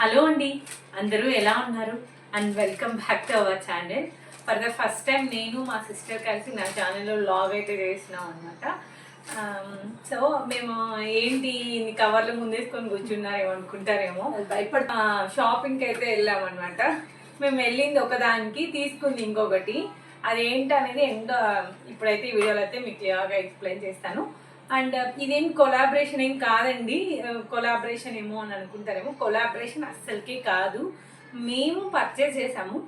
Hello అండి అందరూ ఎలా ఉన్నారు? And welcome back to our channel for the first time నేను మా సిస్టర్ కలిసి నా ఛానల్లో లాగ్ అయితే చేసినాం అనమాట సో మేము ఏంటి ఇన్ని కవర్లు ముందేసుకొని కూర్చున్నారేమో అనుకుంటారేమో. భయపడ షాపింగ్కి అయితే వెళ్ళామన్నమాట మేము వెళ్ళింది ఒకదానికి తీసుకుంది ఇంకొకటి. అదేంటి అనేది ఎంతో ఇప్పుడైతే ఈ వీడియోలో అయితే మీకు క్లియర్గా ఎక్స్ప్లెయిన్ చేస్తాను. అండ్ uh, ఇదేం కొలాబరేషన్ ఏం కాదండి. Uh, కొలాబరేషన్ ఏమో అని అనుకుంటారేమో. కొలాబరేషన్ అస్సలకే కాదు. మేము పర్చేస్ చేసాము.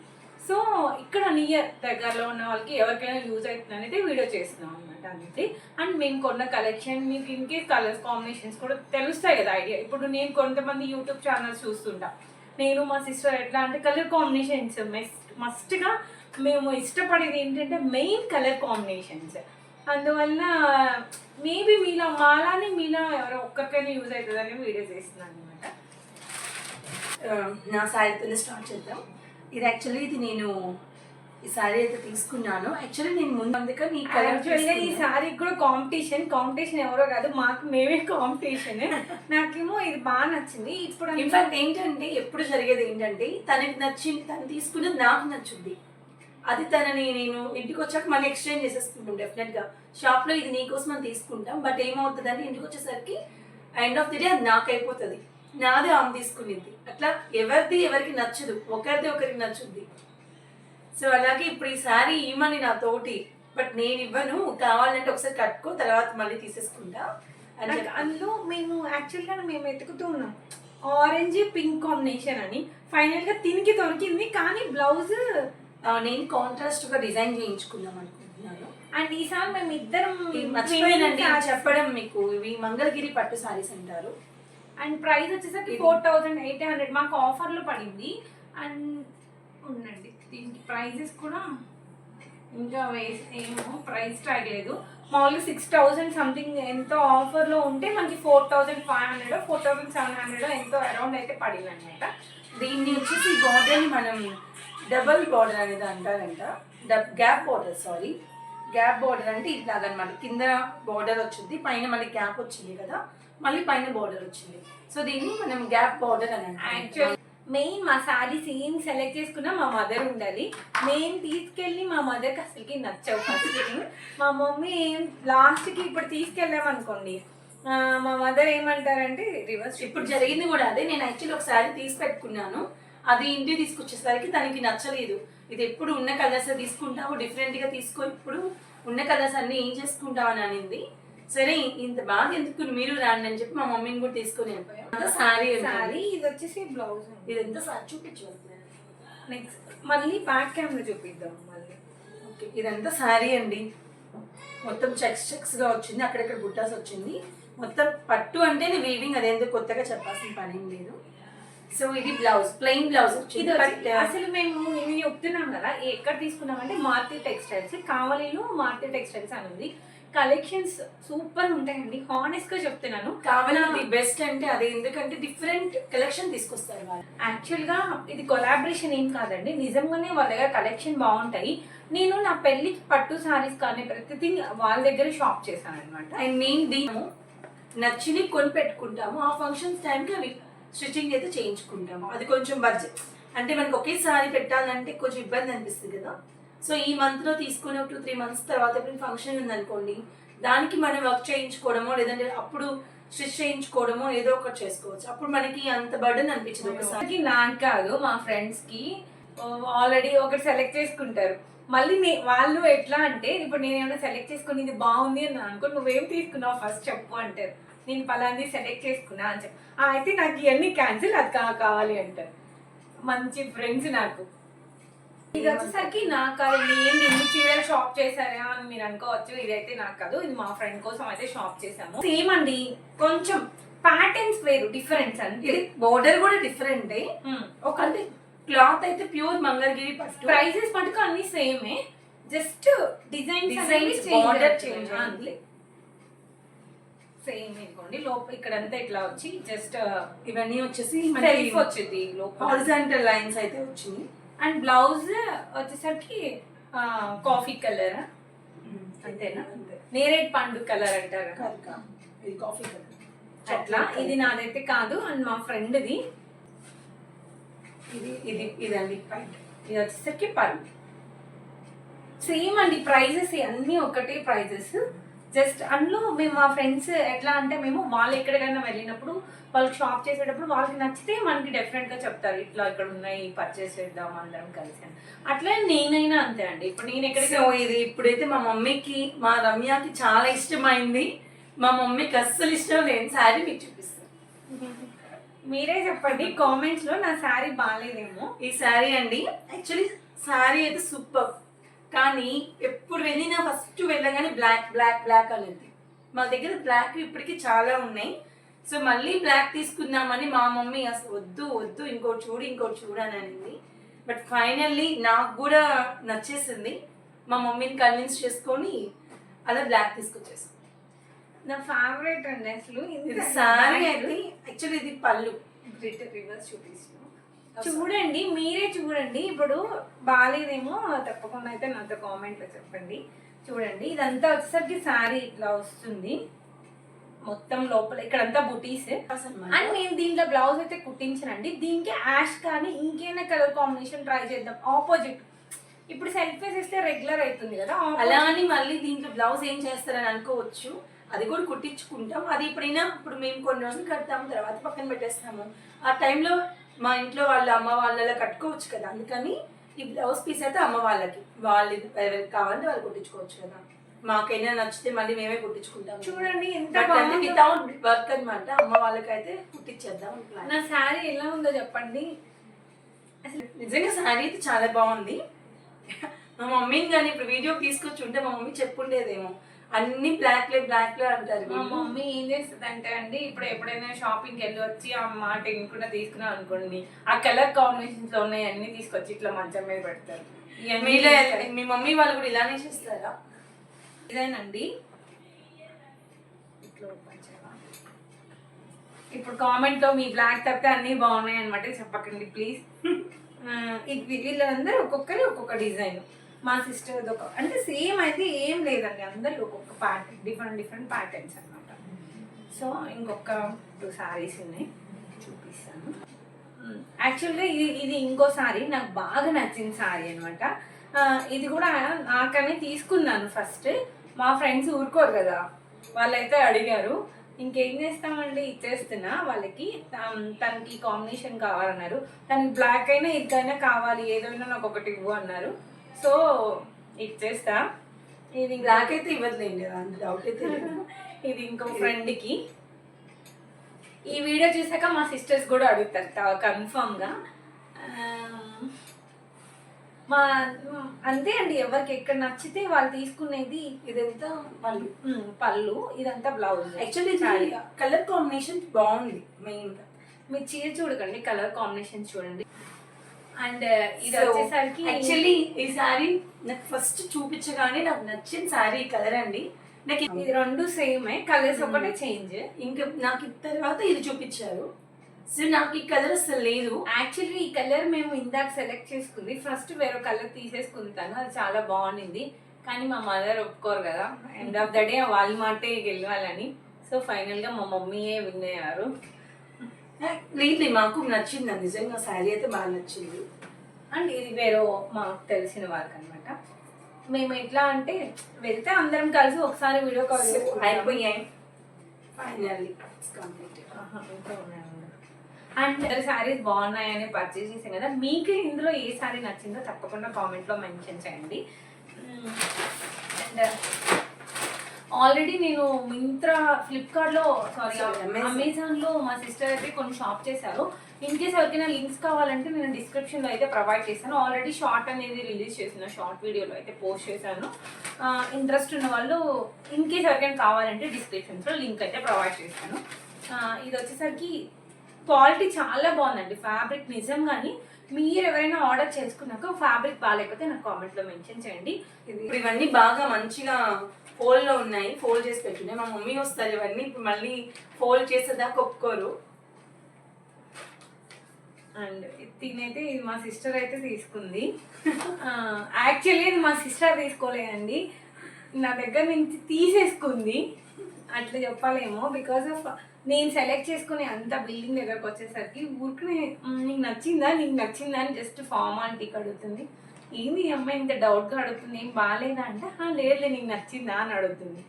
సో ఇక్కడ నియర్ దగ్గరలో ఉన్న వాళ్ళకి ఎవరికైనా యూజ్ అవుతుంది వీడియో చేస్తున్నాం అనమాట అనేది అండ్ మేము కొన్న కలెక్షన్ మీకు ఇంకే కలర్స్ కాంబినేషన్స్ కూడా తెలుస్తాయి కదా ఐడియా ఇప్పుడు నేను కొంతమంది యూట్యూబ్ ఛానల్స్ చూస్తుంటా. నేను మా సిస్టర్ ఎట్లా అంటే కలర్ కాంబినేషన్స్ మస్ట్ మస్ట్గా మేము ఇష్టపడేది ఏంటంటే మెయిన్ కలర్ కాంబినేషన్స్ అందువల్ల మేబీ మీలో మాలానే మీలో ఎవరో ఒక్కరికైనా యూజ్ అవుతుందని వీడియో చేస్తున్నాను అనమాట నా శారీతోనే స్టార్ట్ చేద్దాం. ఇది యాక్చువల్లీ ఇది నేను ఈ శారీ అయితే తీసుకున్నాను. యాక్చువల్లీ నేను ముందు అందుకని ఈ యాక్చువల్గా ఈ సారీ కూడా కాంపిటీషన్ కాంపిటీషన్ ఎవరో కాదు మాకు మేమే కాంపిటీషన్ నాకేమో ఇది బాగా నచ్చింది. ఇప్పుడు ఇన్ఫాక్ట్ ఏంటంటే ఎప్పుడు జరిగేది ఏంటంటే తనకి నచ్చింది తను తీసుకున్నది నాకు నచ్చుద్ది. అది తనని నేను ఇంటికి వచ్చాక మళ్ళీ ఎక్స్చేంజ్ చేసేసుకుంటాం డెఫినెట్గా. షాప్లో ఇది నీకోసం అని తీసుకుంటాం బట్ ఏమవుతుంది అంటే ఇంటికి వచ్చేసరికి ఎండ్ ఆఫ్ ది డే అది నాకు అయిపోతుంది నాదే ఆమె తీసుకునింది. అట్లా ఎవరిది ఎవరికి నచ్చదు. ఒకరిది ఒకరికి నచ్చుద్ది. సో అలాగే ఇప్పుడు ఈ సారీ ఇవ్వమని నా తోటి బట్ నేను ఇవ్వను. కావాలంటే ఒకసారి కట్టుకో తర్వాత మళ్ళీ తీసేసుకుంటా అని అందులో మేము యాక్చువల్గా మేము వెతుకుతూ ఉన్నాం. ఆరెంజ్ పింక్ కాంబినేషన్ అని. ఫైనల్గా తినికి దొరికింది కానీ బ్లౌజ్ నేను కాంట్రాస్ట్గా డిజైన్ చేయించుకుందాం అనుకుంటున్నాను. అండ్ ఈసారి మేము ఇద్దరం ఇది మర్చిపోయానండి చెప్పడం మీకు ఇవి మంగళగిరి పట్టు సారీస్ అంటారు. అండ్ ప్రైస్ వచ్చేసరికి ఫోర్ థౌజండ్ ఎయిట్ హండ్రెడ్ మాకు ఆఫర్లో పడింది. అండ్ ఉండండి దీనికి ప్రైజెస్ కూడా ఇంకా ఏమో ప్రైస్ ట్యాగ్ లేదు. మామూలుగా సిక్స్ థౌజండ్ సంథింగ్ ఎంతో ఆఫర్లో ఉంటే మనకి four thousand five hundred four thousand seven hundred ఎంతో అరౌండ్ అయితే పడింది అనమాట దీన్ని వచ్చేసి బార్డర్ మనం డబల్ బార్డర్ అనేది అంటారంట. Gap border sorry. Gap border అంటే ఇట్లాగనమాట కింద బార్డర్ వచ్చింది పైన మళ్ళీ గ్యాప్ వచ్చింది కదా మళ్ళీ పైన బార్డర్ వచ్చింది. సో దీన్ని మనం గ్యాప్ బార్డర్ అని యాక్చువల్ మెయిన్ మా శారీస్ ఏం సెలెక్ట్ చేసుకున్నా మా మదర్ ఉండాలి. మేము తీసుకెళ్ళి మా మదర్కి అసలుకి నచ్చవు ఫస్ట్ మా మమ్మీ ఏం లాస్ట్కి ఇప్పుడు తీసుకెళ్ళాం అనుకోండి. ఆ, మా మదర్ ఏమంటారంటే రివర్స్ ఇప్పుడు జరిగింది కూడా అదే. నేను యాక్చువల్లీ ఒక శారీ తీసి పెట్టుకున్నాను. అది ఇంటికి తీసుకొచ్చేసరికి తనకి నచ్చలేదు. ఇది ఎప్పుడు ఉన్న కలర్స్ తీసుకుంటావు డిఫరెంట్గా తీసుకో ఇప్పుడు ఉన్న కలర్స్ అన్ని ఏం చేసుకుంటావు అని అనింది. సరే ఇంత బాగా ఎందుకు మీరు రాండి అని చెప్పి మా మమ్మీని కూడా తీసుకొని వెళ్ళిపోయాం. శారీ శారీ ఇది వచ్చేసి బ్లౌజ్ ఇది ఎంత సార్ చూపించు నెక్స్ట్ మళ్ళీ బ్యాక్ కెమెరా చూపిద్దాం మళ్ళీ. ఓకే ఇదంతా శారీ అండి. మొత్తం చెక్స్ చెక్స్గా వచ్చింది. అక్కడక్కడ బుట్టాస్ వచ్చింది. మొత్తం పట్టు అంటే వీవింగ్ అదేందో కొత్తగా చెప్పాల్సిన పని లేదు. సో ఇది బ్లౌజ్ ప్లెయిన్ బ్లౌజ్ ఇది వచ్చి- అసలు మేము చెప్తున్నాం కదా ఎక్కడ తీసుకున్నామంటే మార్తి టెక్స్టైల్స్ కావలిలో మార్తి టెక్స్టైల్స్ అని ఉంది. కలెక్షన్స్ సూపర్ ఉంటాయండి హానెస్ట్గా చెప్తున్నాను. కావాలని బెస్ట్ అంటే అదే ఎందుకంటే డిఫరెంట్ కలెక్షన్ తీసుకొస్తారు వాళ్ళు. యాక్చువల్గా ఇది కొలాబరేషన్ ఏం కాదండి నిజంగానే వాళ్ళ దగ్గర కలెక్షన్ బాగుంటాయి. నేను నా పెళ్ళికి పట్టు సారీస్ కానీ ప్రతిదీ వాళ్ళ దగ్గర షాప్ చేశాను అనమాట అండ్ మేము దీని నచ్చిని కొని పెట్టుకుంటాము ఆ ఫంక్షన్స్ టైంకి అవి స్టిచ్చింగ్ అయితే చేయించుకుంటాము. అది కొంచెం బడ్జెట్ అంటే మనకి ఒకేసారి పెట్టాలంటే కొంచెం ఇబ్బంది అనిపిస్తుంది కదా. సో ఈ మంత్లో తీసుకుని ఒక టూ త్రీ మంత్స్ తర్వాత ఇప్పుడు ఫంక్షన్ ఉందనుకోండి దానికి మనం వర్క్ చేయించుకోవడమో లేదంటే అప్పుడు స్టిచ్ చేయించుకోవడమో ఏదో ఒకటి చేసుకోవచ్చు. అప్పుడు మనకి అంత బర్డన్ అనిపించదు ఒకసారి. నాకు కాదు మా ఫ్రెండ్స్కి ఆల్రెడీ ఒకటి సెలెక్ట్ చేసుకుంటారు. మళ్ళీ నే- వాళ్ళు ఎట్లా అంటే ఇప్పుడు నేను ఏమైనా సెలెక్ట్ చేసుకుని ఇది బాగుంది అని అనుకో నువ్వేం తీసుకున్నావు? ఫస్ట్ చెప్పు అంటారు. నేను పలాంది సెలెక్ట్ చేసుకున్నా అని చెప్పి. "ఆ, అయితే నాకు ఇవన్నీ క్యాన్సిల్ అది కావాలి అంటారు. మంచి ఫ్రెండ్స్ నాకు. ఇది వచ్చేసరికి నాకు కాదు నేను ఇన్ని చీరలు షాప్ చేశారా అని మీరు అనుకోవచ్చు. ఇదైతే నాకు కాదు ఇది మా ఫ్రెండ్ కోసం అయితే షాప్ చేసాము సేమ్ అండి కొంచెం ప్యాటర్న్స్ వేరు డిఫరెన్స్ అంటే ఇది బోర్డర్ కూడా డిఫరెంట్ ఒక అంటే క్లాత్ అయితే ప్యూర్ మంగళగిరి పట్టు. ప్రైజెస్ మటుకు అన్ని సేమే జస్ట్ డిజైన్స్ Designs, చేంజ్ అంతే. సేమ్ ఇదిగోండి లోపల ఇక్కడంతా ఇట్లా వచ్చి జస్ట్ ఇవన్నీ వచ్చేసి సెల్ఫ్ వచ్చింది. హారిజాంటల్ లైన్స్ అయితే వచ్చింది అండ్ బ్లౌజ్ వచ్చేసరికి కాఫీ కలర్ అంతేనా? నేరేడ్ పండు కలర్ అంటారు. ఇది కాఫీ కలర్ అట్లా. ఇది నాదైతే కాదు. అండ్ మా ఫ్రెండ్ది ఇది ఇది ఇదండి. పాయింట్ ఇది వచ్చేసరికి పళ్ళు. సేమ్ అండి. ప్రైజెస్ అన్నీ ఒకటే ప్రైజెస్ జస్ట్ అందులో మేము మా ఫ్రెండ్స్ ఎట్లా అంటే మేము వాళ్ళు ఎక్కడికైనా వెళ్ళినప్పుడు వాళ్ళకి షాప్ చేసేటప్పుడు వాళ్ళకి నచ్చితే మనకి డెఫినెట్గా చెప్తారు ఇట్లా ఇక్కడ ఉన్నాయి పర్చేస్ చేద్దాం అందరం కలిసి అని. అట్లా నేనైనా అంతే అండి. ఇప్పుడు నేను ఎక్కడికి సో ఇది ఇప్పుడైతే మా మమ్మీకి మా రమ్యకి చాలా ఇష్టమైంది. మా మమ్మీకి అస్సలు ఇష్టం లేని శారీ మీకు చూపిస్తాను. మీరే చెప్పండి. కామెంట్స్లో నా శారీ బాగాలేదేమో ఈ శారీ అండి. యాక్చువల్లీ శారీ అయితే సూపర్. కానీ ఎప్పుడు వెళ్ళినా ఫస్ట్ వెళ్ళగానే బ్లాక్ బ్లాక్ బ్లాక్ అనేది. మా దగ్గర బ్లాక్ ఇప్పటికీ చాలా ఉన్నాయి. సో మళ్ళీ బ్లాక్ తీసుకుందామని మా మమ్మీ అసలు వద్దు వద్దు ఇంకోటి చూడు ఇంకోటి చూడు అని అనింది. బట్ ఫైనల్లీ నాకు కూడా నచ్చేసింది. మా మమ్మీని కన్విన్స్ చేసుకొని అలా బ్లాక్ తీసుకొచ్చేసాం. నా ఫేవరెట్ అండి అసలు. ఇది శారీ అయితే యాక్చువల్లీ ఇది పళ్ళు. రివర్స్ చూపిస్తున్నాను చూడండి మీరే చూడండి. ఇప్పుడు బాగాలేదేమో తప్పకుండా అయితే నాతో కామెంట్లో చెప్పండి. చూడండి ఇదంతా వచ్చేసరికి శారీ ఇట్లా వస్తుంది. మొత్తం లోపల ఇక్కడంతా బుటీస్. అండ్ నేను దీంట్లో బ్లౌజ్ అయితే కుట్టించనండి. దీనికి యాష్ కానీ ఇంకేమైనా కలర్ కాంబినేషన్ ట్రై చేద్దాం. ఆపోజిట్ ఇప్పుడు సెల్ఫ్ వేస్తే రెగ్యులర్ అవుతుంది కదా. అలా అని మళ్ళీ దీంట్లో బ్లౌజ్ ఏం చేస్తారని అనుకోవచ్చు. అది కూడా కుట్టించుకుంటాం. అది ఎప్పుడైనా ఇప్పుడు మేము కొన్ని రోజులు కడతాము తర్వాత పక్కన పెట్టేస్తాము. ఆ టైంలో మా ఇంట్లో వాళ్ళ అమ్మ వాళ్ళలా కట్టుకోవచ్చు కదా. అందుకని ఈ బ్లౌజ్ పీస్ అయితే అమ్మ వాళ్ళకి. వాళ్ళు ఎవరికి కావాలంటే వాళ్ళు కుట్టించుకోవచ్చు కదా. మాకైనా నచ్చితే మళ్ళీ మేమే కుట్టించుకుంటాం చూడండి ఎంత. వితౌట్ వర్క్ అనమాట అమ్మ వాళ్ళకైతే కుట్టించేద్దాం. నా శారీ ఎలా ఉందో చెప్పండి. అసలు నిజంగా శారీ అయితే చాలా బాగుంది. మా మమ్మీని కానీ ఇప్పుడు వీడియో తీసుకొచ్చి ఉంటే మా మమ్మీ చెప్పుండేదేమో. అన్ని బ్లాక్ లే బ్లాక్ లే అంటారు మా. మమ్మీ ఏం చేస్తుంది అంటే అండి ఇప్పుడు ఎప్పుడైనా షాపింగ్కి వెళ్ళి వచ్చి ఆ మాట కూడా తీసుకున్నాం అనుకోండి ఆ కలర్ కాంబినేషన్స్లో ఉన్నాయి అన్ని తీసుకొచ్చి ఇట్లా మంచం మీద పెడతారు. మీలో మీ మమ్మీ వాళ్ళు కూడా ఇలానే చేస్తారా? ఇదేనండి. ఇట్లా ఓపెన్ చేయవా? ఇప్పుడు కామెంట్లో మీ బ్లాక్ తప్పితే అన్ని బాగున్నాయి అనమాట చెప్పకండి ప్లీజ్ ఇది వీళ్ళందరూ ఒక్కొక్కరి ఒక్కొక్క డిజైన్. మా సిస్టర్ ఒక అంటే సేమ్ అయితే ఏం లేదండి. అందరి ఒక్కొక్క ప్యాటర్న్ డిఫరెంట్ డిఫరెంట్ ప్యాటర్న్స్ అన్నమాట. సో ఇంకొక టూ సారీస్ ఉన్నాయి. చూపిస్తాను. యాక్చువల్గా ఇది ఇది ఇంకో సారీ నాకు బాగా నచ్చిన సారీ అనమాట ఇది కూడా నాకనే తీసుకున్నాను ఫస్ట్ మా ఫ్రెండ్స్ ఊరుకోరు కదా. వాళ్ళైతే అడిగారు ఇంకేం చేస్తామండి? ఇచ్చేస్తున్నా వాళ్ళకి. తనకి కాంబినేషన్ కావాలన్నారు. తనకి బ్లాక్ అయినా ఇదైనా కావాలి. ఏదైనా నాకు ఒకటి ఇవ్వు అన్నారు. సో ఇచ్చేస్తా ఇది అయితే ఇవ్వదులేండి అంత డౌట్ అయితే. ఇది ఇంకో ఫ్రెండ్కి ఈ వీడియో చూసాక మా సిస్టర్స్ కూడా అడుగుతారు కన్ఫర్మ్గా ఆమ్, మా అంతే అండి ఎవరికి ఎక్కడ నచ్చితే వాళ్ళు తీసుకునేది ఇదంతా ఉమ్, పళ్ళు ఇదంతా బ్లౌజ్ యాక్చువల్లీ కలర్ కాంబినేషన్ బాగుంది మెయిన్ మీరు చీర చూడకండి కలర్ కాంబినేషన్ చూడండి. అండ్ ఇది వచ్చేసరికి యాక్చువల్లీ ఈ సారీ నాకు ఫస్ట్ చూపించగానే నాకు నచ్చిన సారీ కలర్ అండి. నాకు ఇది- రెండు సేమే కలర్స్ ఒకటే చేంజ్ ఇంకా నాకు తర్వాత ఇది చూపించారు. సో నాకు ఈ కలర్ అసలు లేదు. యాక్చువల్లీ ఈ కలర్ మేము ఇందాక సెలెక్ట్ చేసుకుంది. ఫస్ట్ వేరే కలర్ తీసేసుకుంటాను అది చాలా బాగుండింది. కానీ మా మదర్ ఒప్పుకోరు కదా. ఎండ్ ఆఫ్ ద డే వాళ్ళ మాటే గెలవాలని. సో ఫైనల్గా మా మమ్మీయే విన్ అయ్యారు. లేదు మాకు నచ్చింది నిజంగా సారీ అయితే బాగా నచ్చింది. అండ్ ఇది వేరే మాకు తెలిసిన వాళ్ళకి అనమాట మేము ఎట్లా అంటే వెళ్తే అందరం కలిసి ఒకసారి వీడియో కాల్. అయిపోయాయి. Finally complete. అండ్ శారీస్ బాగున్నాయని పర్చేస్ చేసాం కదా. మీకు ఇందులో ఏ శారీ నచ్చిందో తప్పకుండా కామెంట్లో మెన్షన్ చేయండి. అండ్ ఆల్రెడీ నేను మింత్రా ఫ్లిప్కార్ట్లో సారీ. అమెజాన్లో మా సిస్టర్ అయితే కొన్ని షాప్ చేశారు. ఇన్ కేస్ ఎవరికైనా లింక్స్ కావాలంటే నేను డిస్క్రిప్షన్లో అయితే ప్రొవైడ్ చేశాను ఆల్రెడీ షార్ట్ అనేది రిలీజ్ చేసిన షార్ట్ వీడియోలో అయితే పోస్ట్ చేశాను. ఇంట్రెస్ట్ ఉన్న వాళ్ళు ఇన్ కేస్ ఎవరికైనా కావాలంటే డిస్క్రిప్షన్స్లో లింక్ అయితే ప్రొవైడ్ చేశాను ఇది వచ్చేసరికి క్వాలిటీ చాలా బాగుందండి. ఫ్యాబ్రిక్ నిజంగాని మీరు ఎవరైనా ఆర్డర్ చేసుకున్నాక ఫ్యాబ్రిక్ బాగాలేకపోతే నాకు కామెంట్లో మెన్షన్ చేయండి. ఇది ఇప్పుడు ఇవన్నీ బాగా మంచిగా ఫోల్డ్లో ఉన్నాయి ఫోల్డ్ చేసి పెట్టున్నాయి మా మమ్మీ వస్తారు ఇవన్నీ ఇప్పుడు మళ్ళీ ఫోల్డ్ చేసేదాకా ఒప్పుకోరు. అండ్ తినైతే ఇది మా సిస్టర్ అయితే తీసుకుంది. యాక్చువల్లీ ఇది మా సిస్టర్ తీసుకోలేదండి నా దగ్గర నుంచి తీసేసుకుంది. అట్లా చెప్పాలేమో బికాస్ ఆఫ్ నేను సెలెక్ట్ చేసుకుని అంత బిల్డింగ్ దగ్గరకు వచ్చేసరికి ఊరికి నీకు నచ్చిందా నీకు నచ్చిందా అని జస్ట్ ఫార్మాలిటీ అడుగుతుంది ఏంది అమ్మాయి ఇంత డౌట్గా అడుగుతుంది? ఏం బాగాలేదా అంటే "ఆ, లేదులే నీకు నచ్చిందా? అని అడుగుతుంది.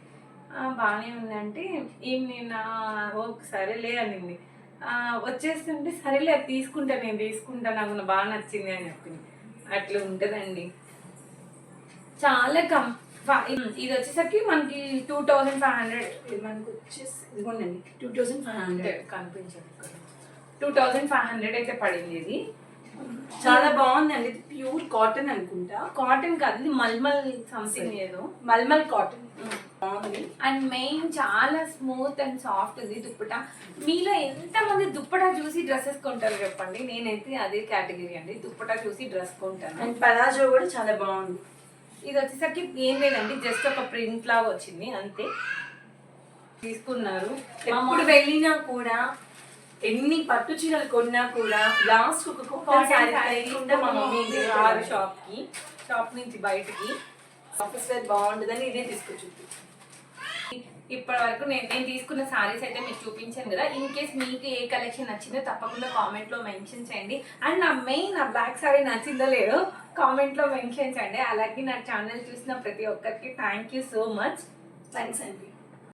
"ఆ, బాగానే ఉంది అంటే ఏం నేను "ఆ, ఓకే సరేలే అనింది. "ఆ, వచ్చేస్తుంటే సరేలే అది తీసుకుంటా నేను తీసుకుంటా నాకు బాగా నచ్చింది అని చెప్పింది. అట్లా ఉంటుందండి. చాలా కం ఇది వచ్చేసరికి మనకి టూ థౌజండ్ ఫైవ్ హండ్రెడ్ మనకు వచ్చేసి ఇదిగోండి టూ థౌజండ్ ఫైవ్ హండ్రెడ్. కనిపించదు టూ థౌజండ్ ఫైవ్ హండ్రెడ్ అయితే పడింది ఇది. చాలా బాగుందండి. ఇది ప్యూర్ కాటన్ అనుకుంటా. కాటన్ కాదు ఇది మల్మల్ సంథింగ్ ఏదో. మల్మల్ కాటన్. బాగుంది. అండ్ మెయిన్ చాలా స్మూత్ అండ్ సాఫ్ట్ ఉంది దుప్పట. మీలో ఎంతమంది దుప్పట చూసి డ్రెస్సెస్ కొంటారు చెప్పండి. నేనైతే అదే కేటగిరీ అండి. దుప్పట చూసి డ్రెస్ కొంటాను. అండ్ పలాజో కూడా చాలా బాగుంది. ఇది వచ్చేసరికి ఏం లేదండి జస్ట్ ఒక ప్రింట్ లాగా వచ్చింది అంతే. తీసుకున్నారు. ఎప్పుడు వెళ్ళినా కూడా ఎన్ని పట్టు చీరలు కొన్నా కూడా లాస్ట్ ఒక కాటన్ శారీ లేకుండా మా మమ్మీ ఆరు షాప్కి. షాప్ నుంచి బయటికి. ఆఫీస్ వేర్ బాగుంటుందని ఇదే తీసుకొచ్చింది. ఇప్పటి వరకు నేను నేను తీసుకున్న సారీస్ అయితే మీకు చూపించాను కదా. ఇన్ కేస్ మీకు ఏ కలెక్షన్ నచ్చిందో తప్పకుండా కామెంట్లో మెన్షన్ చేయండి. అండ్ నా మెయిన్ నా బ్లాక్ సారీ నచ్చిందో లేదో కామెంట్లో మెన్షన్ చేయండి. అలాగే నా ఛానల్ చూసిన ప్రతి ఒక్కరికి thank you so much thanks అండి.